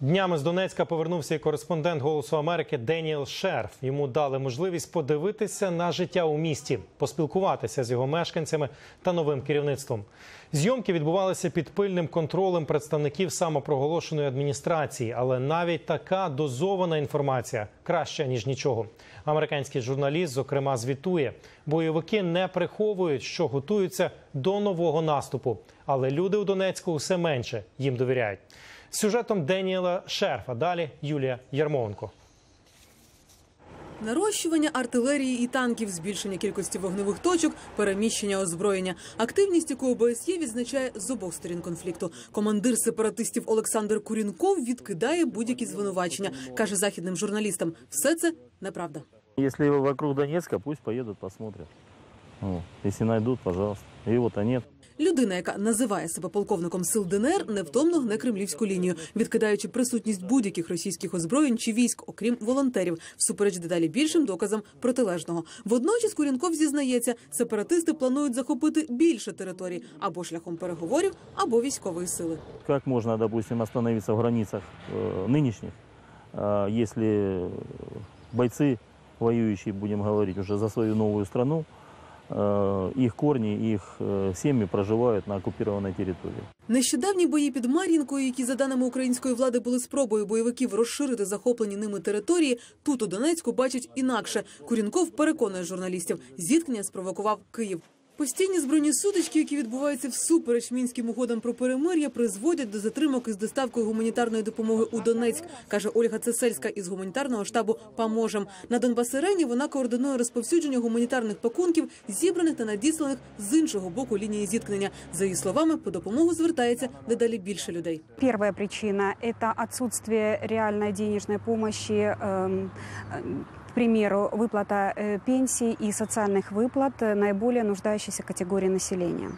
Днями з Донецька повернувся і кореспондент Голосу Америки Деніел Шерф. Йому дали можливість подивитися на життя у місті, поспілкуватися з його мешканцями та новим керівництвом. Зйомки відбувалися під пильним контролем представників самопроголошеної адміністрації, але навіть така дозована інформація краща ніж нічого. Американський журналіст, зокрема, звітує, бойовики не приховують, що готуються до нового наступу, але люди у Донецьку все менше їм довіряють. З сюжетом Деніела Шерфа. Далі Юлія Ярмоленко. Нарощування артилерії і танків, збільшення кількості вогневих точок, переміщення озброєння. Активність, яку ОБСЄ відзначає з обох сторін конфлікту. Командир сепаратистів Олександр Курінков відкидає будь-які звинувачення. каже західним журналістам: все це неправда. Если вокруг Донецка, пусть поедут, посмотрят. Вот. Если найдут, пожалуйста. Его-то нет. Людина, яка називає себе полковником сил ДНР, невтомно гне кремлівську лінію, відкидаючи присутність будь-яких російських озброєнь чи військ, окрім волонтерів, всупереч дедалі більшим доказам протилежного. Водночас Курінков зізнається, сепаратисти планують захопити більше територій або шляхом переговорів, або військової сили. Как можно, допустим, остановиться в границах э, нынешних, э, если бойцы, воюющие, будем говорить, уже за свою новую страну, э, корні, їх сім'ї проживають на окупованій території. Нещодавні бої під Мар'їнкою, які за даними української влади були спробою бойовиків розширити захоплені ними території, тут у Донецьку бачать інакше. Курінков переконує журналістів, зіткнення спровокував Київ. Постійні збройні сутички, які відбуваються всупереч мінським угодам про перемир'я, призводять до затримок із доставкою гуманітарної допомоги у Донецьк, каже Ольга Цесельська із гуманітарного штабу «Поможем». На Донбас-арені вона координує розповсюдження гуманітарних пакунків, зібраних та надісланих з іншого боку лінії зіткнення. За її словами, по допомогу звертається дедалі більше людей. Первая причина – это отсутствие реальной денежной помощи, эм, э, к примеру, выплата э, пенсий и социальных выплат э, наиболее нуждающейся категории населения.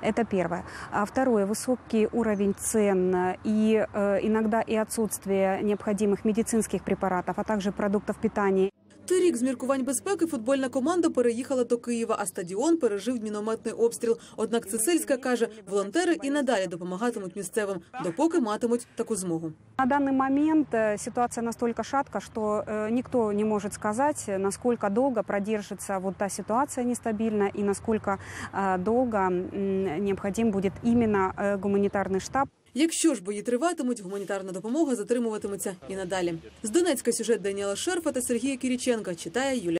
Это первое. А второе – высокий уровень цен и э, иногда и отсутствие необходимых медицинских препаратов, а также продуктов питания Торік з міркувань безпеки футбольна команда переїхала до Києва, а стадіон пережив мінометний обстріл. Однак Цесельська каже, волонтери і надалі допомагатимуть місцевим, допоки матимуть таку змогу. На данный момент э, ситуация настолько шатка, что э, никто не может сказать, э, насколько долго продержится вот та ситуация нестабильная и насколько э, долго м, необходим будет именно э, гуманитарный штаб. Якщо ж бої триватимуть, гуманітарна допомога затримуватиметься і надалі. З Донецька сюжет Даніела Шерфа та Сергія Кіріченка читає Юлія.